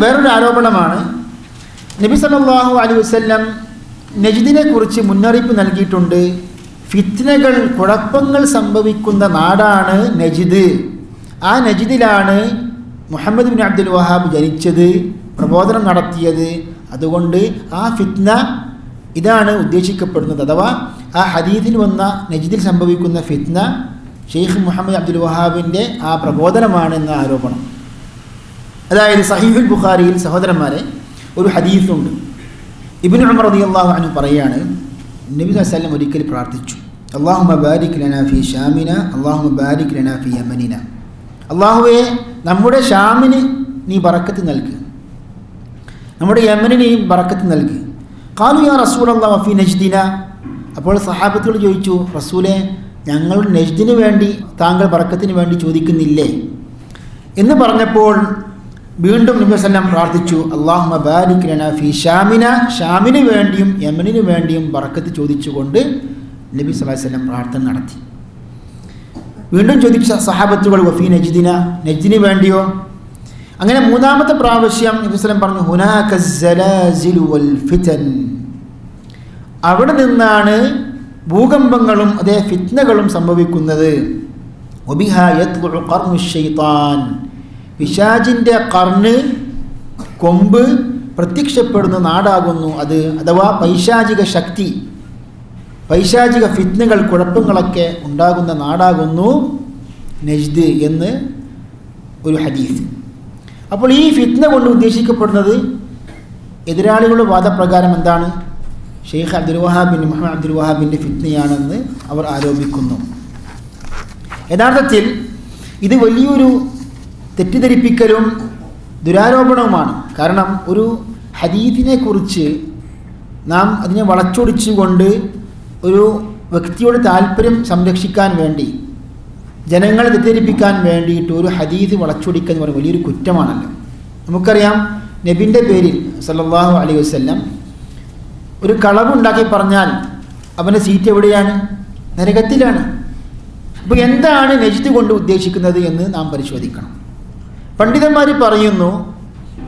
വേറൊരു ആരോപണമാണ്. നബി സല്ലല്ലാഹു അലൈഹി വസ്ല്ലം നജിദിനെ കുറിച്ച് മുന്നറിയിപ്പ് നൽകിയിട്ടുണ്ട്. ഫിത്നകൾ കുഴപ്പങ്ങൾ സംഭവിക്കുന്ന നാടാണ് നജിദ്. ആ നജിദിലാണ് മുഹമ്മദ് ബിൻ അബ്ദുൽ വഹാബ് ജനിച്ചത് പ്രബോധനം നടത്തിയത്. അതുകൊണ്ട് ആ ഫിത്ന ഇതാണ് ഉദ്ദേശിക്കപ്പെടുന്നത്. അഥവാ ആ ഹദീദിൽ വന്ന നജിദിൽ സംഭവിക്കുന്ന ഫിത്ന ഷെയ്ഖ് മുഹമ്മദ് അബ്ദുൽ വഹാബിന്റെ ആ പ്രബോധനമാണ് എന്ന ആരോപണം. അതായത് സഹീഫുൽ ബുഖാരിയിൽ സഹോദരന്മാരെ ഒരു ഹദീസുണ്ട്. ഇബിൻ ഉമർ റളിയല്ലാഹു അൻഹു പറയാണ് നബി വസ്ലം ഒരിക്കൽ പ്രാർത്ഥിച്ചു. അള്ളാഹു മബാരിക് ലനാഫി ഷാമിന അള്ളാഹു മബാരിക് ലനാഫി യമനിന. അള്ളാഹുവെ നമ്മുടെ ഷാമിന് നീ ബറക്കത്ത് നൽകി. നമ്മുടെ യമനിന് നീ നൽകി. കാലു യാ റസൂൽ അള്ളാഹ് ഫി നജ്ദിന. അപ്പോൾ സഹാബത്തുകൾ ചോദിച്ചു റസൂലെ ഞങ്ങൾ നജ്ദിന് വേണ്ടി താങ്കൾ ബറക്കത്തിന് വേണ്ടി ചോദിക്കുന്നില്ലേ? എന്ന് പറഞ്ഞപ്പോൾ വീണ്ടും നബി വസല്ലം പ്രാർത്ഥിച്ചു അള്ളാഹു ബാരിക് ലന ഫി ഷാമിന. ഷാമിന് വേണ്ടിയും യമനിന് വേണ്ടിയും ബറക്കത്ത് ചോദിച്ചുകൊണ്ട് നബി സ്വല്ലല്ലാഹു പ്രാർത്ഥന നടത്തി. വീണ്ടും ചോദിച്ച സഹാബത്തുകൾ വഫി നജ്ദിന? നജ്ദിന് വേണ്ടിയോ? അങ്ങനെ മൂന്നാമത്തെ പ്രാവശ്യം നബി സ്വലം പറഞ്ഞു ഫിതൻ അവിടെ നിന്നാണ് ഭൂകമ്പങ്ങളും അതേ ഫിത്നകളും സംഭവിക്കുന്നത്. ഒബിഹാ പിശാജിന്റെ കർണ് കൊമ്പ് പ്രത്യക്ഷപ്പെടുന്ന നാടാകുന്നു അത്. അഥവാ പൈശാചിക ശക്തി പൈശാചിക ഫിത്നകൾ കുഴപ്പങ്ങളൊക്കെ ഉണ്ടാകുന്ന നാടാകുന്നു നജ്ദ് എന്ന് ഒരു ഹദീസ്. അപ്പോൾ ഈ ഫിത്ന കൊണ്ട് ഉദ്ദേശിക്കപ്പെടുന്നത് എതിരാളികളുടെ വാദപ്രകാരം എന്താണ്? ഷെയ്ഖ് അബ്ദുൽ വഹാബിൻ മുഹമ്മദ് അബ്ദുൽ വഹാബിന്റെ ഫിത്നയാണെന്ന് അവർ ആരോപിക്കുന്നു. യഥാർത്ഥത്തിൽ ഇത് വലിയൊരു തെറ്റിദ്ധരിപ്പിക്കലും ദുരാരോപണവുമാണ്. കാരണം ഒരു ഹദീദിനെ കുറിച്ച് നാം അതിനെ വളച്ചൊടിച്ചുകൊണ്ട് ഒരു വ്യക്തിയുടെ താല്പര്യം സംരക്ഷിക്കാൻ വേണ്ടി ജനങ്ങളെ തെറ്റിദ്ധരിപ്പിക്കാൻ വേണ്ടിയിട്ട് ഒരു ഹദീസ് വളച്ചൊടിക്കുക എന്ന് പറയുന്നത് വലിയൊരു കുറ്റമാണല്ലോ. നമുക്കറിയാം നബിന്റെ പേരിൽ സല്ലാഹു അലൈഹി വസല്ലം ഒരു കളവുണ്ടാക്കി പറഞ്ഞാൽ അവന്റെ സീറ്റ് എവിടെയാണ്? നരകത്തിലാണ്. അപ്പോൾ എന്താണ് നജിത്ത് കൊണ്ട് ഉദ്ദേശിക്കുന്നത് എന്ന് നാം പരിശോധിക്കണം. പണ്ഡിതന്മാർ പറയുന്നു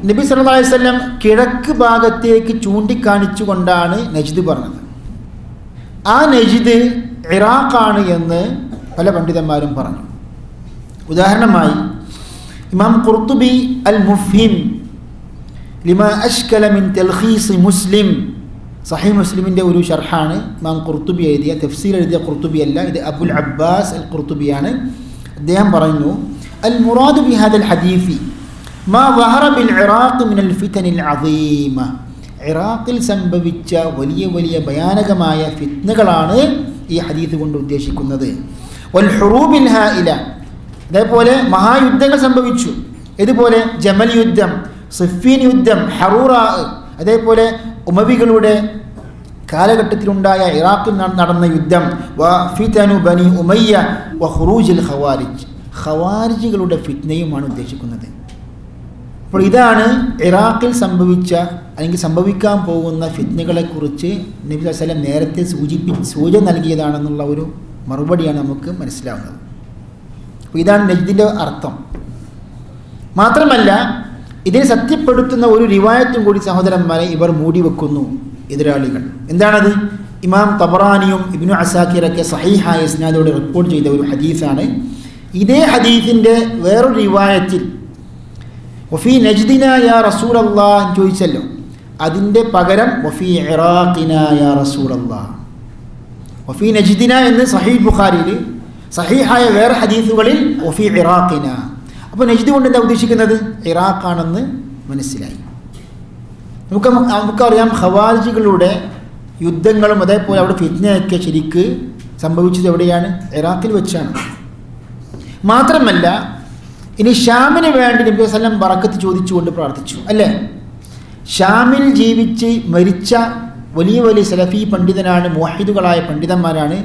നബി സല്ലല്ലാഹു വസല്ലം കിഴക്ക് ഭാഗത്തേക്ക് ചൂണ്ടിക്കാണിച്ചുകൊണ്ടാണ് നജിദ് പറഞ്ഞത്. ആ നജിദ് ഇറാഖാണ് എന്ന് പല പണ്ഡിതന്മാരും പറഞ്ഞു. ഉദാഹരണമായി ഇമാം ഖുർത്തുബി അൽ മുഫീം ലിമ അഷ്കലമിൻ തെൽഹീസ് മുസ്ലിം സഹി മുസ്ലിമിന്റെ ഒരു ഷർഹാണ് ഇമാം ഖുർത്തുബി എഴുതിയ തഫ്സീൽ എഴുതിയ ഖുർത്തുബി അല്ല ഇത് അബുൽ അബ്ബാസ് അൽ ഖുർത്തുബിയാണ് അദ്ദേഹം പറയുന്നു അൽ بهذا الحديث ما ظهر بالعراق من الفتن العظيمة. ഇറാഖിൽ സംഭവിച്ച വലിയ വലിയ ഭയാനകമായ ഫിത്നകളാണ് ഈ ഹദീസ് കൊണ്ട് ഉദ്ദേശിക്കുന്നത്. വൽ ഹുറൂബിൽ അതേപോലെ മഹായുദ്ധങ്ങൾ സംഭവിച്ചു. ഇതുപോലെ ജമൽ യുദ്ധം സിഫീൻ യുദ്ധം ഹറൂറ അതേപോലെ ഉമവികളുടെ കാലഘട്ടത്തിലുണ്ടായ ഇറാഖിൽ നടന്ന യുദ്ധം വ ഫിതനു ബനി ഉമയ്യ വ ഹുറൂജിൽ ഖവാരിജുകളുടെ ഫിത്നയുമാണ് ഉദ്ദേശിക്കുന്നത്. അപ്പോൾ ഇതാണ് ഇറാഖിൽ സംഭവിച്ച അല്ലെങ്കിൽ സംഭവിക്കാൻ പോകുന്ന ഫിത്നകളെക്കുറിച്ച് നബി വസ്ലം നേരത്തെ സൂചിപ്പി സൂചന നൽകിയതാണെന്നുള്ള ഒരു മറുപടിയാണ് നമുക്ക് മനസ്സിലാവുന്നത്. അപ്പോൾ ഇതാണ് നജ്ദിന്റെ അർത്ഥം. മാത്രമല്ല ഇതിനെ സത്യപ്പെടുത്തുന്ന ഒരു റിവായത്തും കൂടി സഹോദരന്മാരെ ഇവർ മൂടി വെക്കുന്നു എതിരാളികൾ. എന്താണത്? ഇമാം തബറാനിയും ഇബിനു അസാക്കിറൊക്കെ സഹീഹായ സ്നാദോട് റിപ്പോർട്ട് ചെയ്ത ഒരു ഹദീസാണ്. ഇതേ ഹദീഫിന്റെ വേറൊരു റിവായത്തിൽ വഫി നജ്ദിന യാ റസൂൽ അള്ളാഹ് ചോദിച്ചല്ലോ. അതിന്റെ പകരം വഫി ഇറാഖിന യാ റസൂൽ അള്ളാഹ് വഫി നജ്ദിന എന്ന് സഹീ ബുഖാരിയിൽ സഹീഹായ വേറെ ഹദീസുകളിൽ വഫി ഇറാഖിന അപ്പോൾ നജ്ദ് കൊണ്ട് എന്താ ഉദ്ദേശിക്കുന്നത്? ഇറാഖാണെന്ന് മനസ്സിലായി. നമുക്ക് നമുക്കറിയാം ഖവാരിജികളുടെ യുദ്ധങ്ങളും അതേപോലെ അവിടെ ഫിത്നയൊക്കെ ശരിക്ക് സംഭവിച്ചത് എവിടെയാണ്? ഇറാഖിൽ വെച്ചാണ്. മാത്രമല്ല ഇനി ഷാമിന് വേണ്ടി നബി വസ്ലം ബറക്കത്ത് ചോദിച്ചുകൊണ്ട് പ്രാർത്ഥിച്ചു അല്ലേ? ഷാമിൽ ജീവിച്ച് മരിച്ച വലിയ വലിയ സലഫി പണ്ഡിതനാണ് മുഹിദുകളായ പണ്ഡിതന്മാരാണ്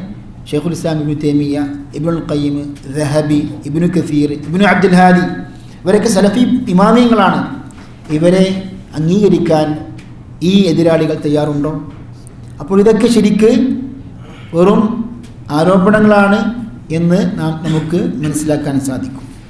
ഷെയ്ഖുൽ ഇസ്ലാം ഇബിൻ തേമിയ ഇബ്നുൽ ഖയ്യിം ദഹബി ഇബിനു കസീർ ഇബിനു അബ്ദുൽ ഹാദി. ഇവരൊക്കെ സലഫി ഇമാമിയങ്ങളാണ്. ഇവരെ അംഗീകരിക്കാൻ ഈ എതിരാളികൾ തയ്യാറുണ്ടോ? അപ്പോൾ ഇതൊക്കെ ശരിക്ക് വെറും ആരോപണങ്ങളാണ്. എന്ന് നാം നമുക്ക് മനസ്സിലാക്കാൻ സാധിക്കും.